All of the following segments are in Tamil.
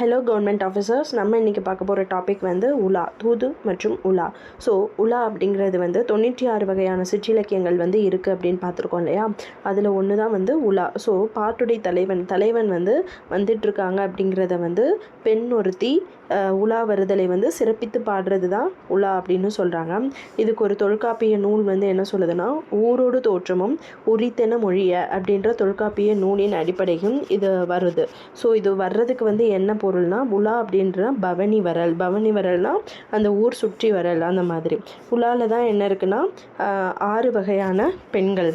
ஹலோ கவர்மெண்ட் ஆஃபீஸர்ஸ் நம்ம இன்றைக்கி பார்க்க போகிற டாபிக் வந்து உலா தூது மற்றும் உலா. ஸோ உலா அப்படிங்கிறது வந்து தொண்ணூற்றி ஆறு வகையான சிற்றிலக்கியங்கள் வந்து இருக்குது அப்படின்னு பார்த்துருக்கோம் இல்லையா? அதில் ஒன்று தான் வந்து உலா. ஸோ பாட்டுடை தலைவன் தலைவன் வந்து வந்துட்டுருக்காங்க அப்படிங்கிறத வந்து பெண் ஒருத்தி உலா வருதலை வந்து சிறப்பித்து பாடுறது தான் உலா அப்படின்னு சொல்கிறாங்க இதுக்கு ஒரு தொல்காப்பிய நூல் வந்து என்ன சொல்லுதுன்னா ஊரோடு தோற்றமும் உரித்தென மொழிய அப்படின்ற தொல்காப்பிய நூலின் அடிப்படையும் இது வருது. ஸோ இது வர்றதுக்கு வந்து என்ன பொருள்னா உலா அப்படின்ற பவனி வரல். பவனி வரல்னா அந்த ஊர் சுற்றி வரல் அந்த மாதிரி. உலாவில் தான் என்ன இருக்குன்னா ஆறு வகையான பெண்கள்.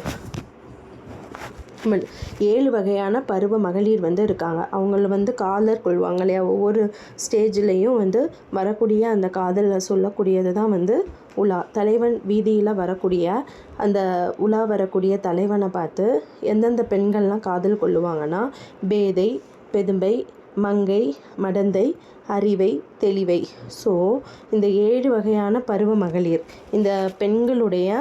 ஏழு வகையான பருவ மகளிர் வந்து இருக்காங்க. அவங்கள வந்து காதலர் கொள்வாங்க இல்லையா? ஒவ்வொரு ஸ்டேஜ்லேயும் வந்து வரக்கூடிய அந்த காதலில் சொல்லக்கூடியது தான் வந்து உலா. தலைவன் வீதியில் வரக்கூடிய அந்த உலா வரக்கூடிய தலைவனை பார்த்து எந்தெந்த பெண்கள்லாம் காதல் கொள்ளுவாங்கன்னா பேதை பெதும்பை மங்கை மடந்தை அறிவை தெளிவை. ஸோ இந்த ஏழு வகையான பருவ மகளிர். இந்த பெண்களுடைய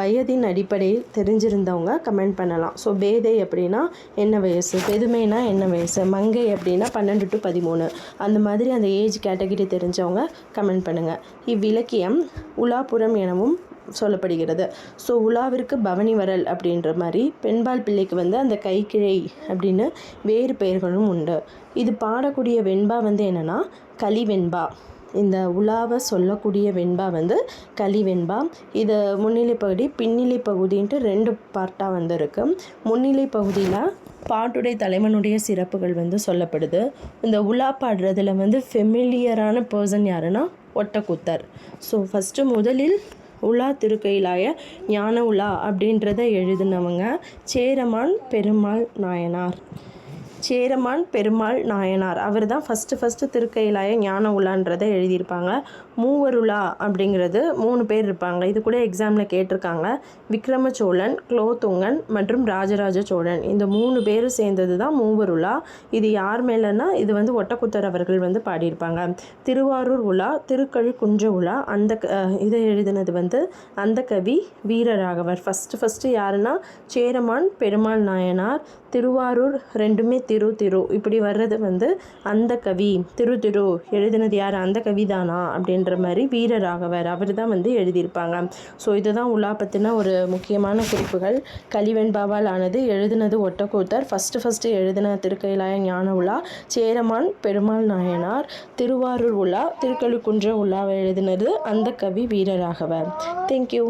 வயதின் அடிப்படையில் தெரிஞ்சிருந்தவங்க கமெண்ட் பண்ணலாம். ஸோ பேதை அப்படின்னா என்ன வயசு? பெதுமைனா என்ன வயசு? மங்கை அப்படின்னா பன்னெண்டு டு பதிமூணு. அந்த மாதிரி அந்த ஏஜ் கேட்டகரி தெரிஞ்சவங்க கமெண்ட் பண்ணுங்கள் இவ்விலக்கியம் உலாபுரம் எனவும் சொல்லப்படுகிறது. ஸோ உலாவிற்கு பவனி வரல் அப்படின்ற மாதிரி பெண்பால் பிள்ளைக்கு வந்து அந்த கைக்கிழை அப்படின்னு வேறு பெயர்களும் உண்டு. இது பாடக்கூடிய வெண்பா வந்து என்னென்னா கலிவெண்பா. இந்த உலாவை சொல்லக்கூடிய வெண்பா வந்து கலிவெண்பா. இது முன்னிலை பகுதி பின்னிலை பகுதின்ட்டு ரெண்டு பார்ட்டாக வந்து முன்னிலை பகுதியில் பாட்டுடைய தலைவனுடைய சிறப்புகள் வந்து சொல்லப்படுது. இந்த உலா பாடுறதுல வந்து ஃபெமிலியரான பர்சன் யாருன்னா ஒட்டக்கூத்தர். ஸோ ஃபஸ்ட்டு முதலில் உலா திருக்கையிலாய ஞான உலா அப்படின்றத எழுதினவங்க சேரமான் பெருமாள் நாயனார். சேரமான் பெருமாள் நாயனார். அவர் தான் ஃபஸ்ட்டு ஃபஸ்ட்டு திருக்கையிலாய ஞான உலான்றதை எழுதியிருப்பாங்க. மூவருலா அப்படிங்கிறது மூணு பேர் இருப்பாங்க. இது கூட எக்ஸாமில் கேட்டிருக்காங்க. விக்ரம சோழன் குலோத்துங்கன் மற்றும் ராஜராஜ சோழன். இந்த மூணு பேரும் சேர்ந்தது தான் மூவருலா இது யார் மேலேன்னா இது வந்து ஒட்டக்குத்தர் அவர்கள் வந்து பாடியிருப்பாங்க. திருவாரூர் உலா திருக்கழு குஞ்ச உலா அந்த க- இதை எழுதினது வந்து அந்த கவி வீரராகவர். ஃபஸ்ட்டு ஃபஸ்ட்டு யாருன்னா சேரமான் பெருமாள் நாயனார் திருவாரூர் ரெண்டுமே திரு திரு. இப்படி வர்றது வந்து அந்த கவி. திரு திரு. எழுதினது யார்? அந்த கவி தானா அப்படின்ற மாதிரி வீரராகவர். அவர் தான் வந்து எழுதியிருப்பாங்க. ஸோ இதுதான் உலா பற்றின ஒரு முக்கியமான குறிப்புகள். கலிவெண்பாவால் ஆனது எழுதினது ஒட்டக்கூத்தர். ஃபஸ்ட்டு ஃபஸ்ட்டு எழுதின திருக்கைலாய ஞான உலா சேரமான் பெருமாள் நாயனார். திருவாரூர் உலா திருக்கழுக்குன்ற உலாவை எழுதினது அந்த கவி வீரராகவர். தேங்க்யூ